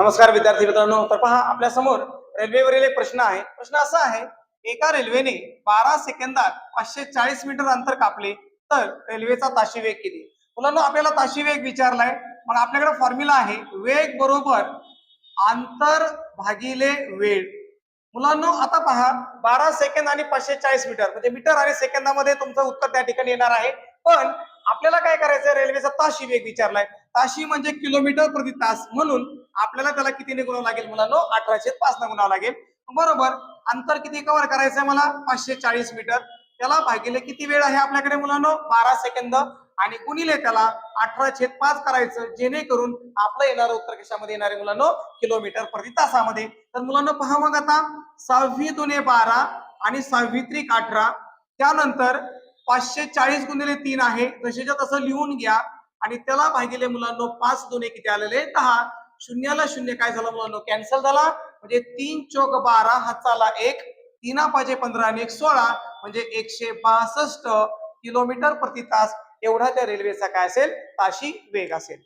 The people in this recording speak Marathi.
नमस्कार विद्यार्थी मित्रांनो. तर पहा आपल्यासमोर रेल्वेवरील एक प्रश्न आहे. प्रश्न असा आहे एका रेल्वेने बारा सेकंदात पाचशे चाळीस मीटर अंतर कापले तर रेल्वेचा ताशी वेग किती? मुलांना आपल्याला ताशी वेग विचारलाय. मग आपल्याकडे फॉर्म्युला आहे वेग बरोबर अंतर भागिले वेळ. मुलांनो आता पहा बारा सेकंद आणि पाचशे चाळीस मीटर म्हणजे मीटर आणि सेकंदामध्ये तुमचं उत्तर त्या ठिकाणी येणार आहे. पण आपल्याला काय करायचं रेल्वेचा ताशी वेग विचारलाय. ताशी म्हणजे किलोमीटर प्रति तास म्हणून आपल्याला त्याला कितीने गुणावं लागेल मुलांनो? अठराशे पाच न गुणावं लागेल. बरोबर. अंतर किती कव्हर करायचंय मला? पाचशे चाळीस मीटर त्याला भागिले किती वेळ आहे आपल्याकडे मुलांनो? बारा सेकंद आणि गुणिले त्याला अठरा छेद पाच करायचं जेणेकरून आपलं येणारं उत्तर कशामध्ये येणारे मुलांनो? किलोमीटर प्रति तासामध्ये. तर मुलांना पहा मग आता. सहावी दुने बारा आणि सहावी त्रिक अठरा. त्यानंतर पाचशे चाळीस गुणिले तीन आहे. जसेच्या तसं लिहून घ्या. आणि त्याला भागिले मुलांनो पाच दोन किती आलेले दहा. शून्याला शून्य काय झालं मुलांनो? कॅन्सल झाला. म्हणजे तीन चौक बारा हाताला एक तीना पाचे पंधरा आणि एक सोळा. म्हणजे एकशे बासष्ट किलोमीटर प्रति तास एवढा त्या रेल्वेचा काय असेल? ताशी वेग असेल.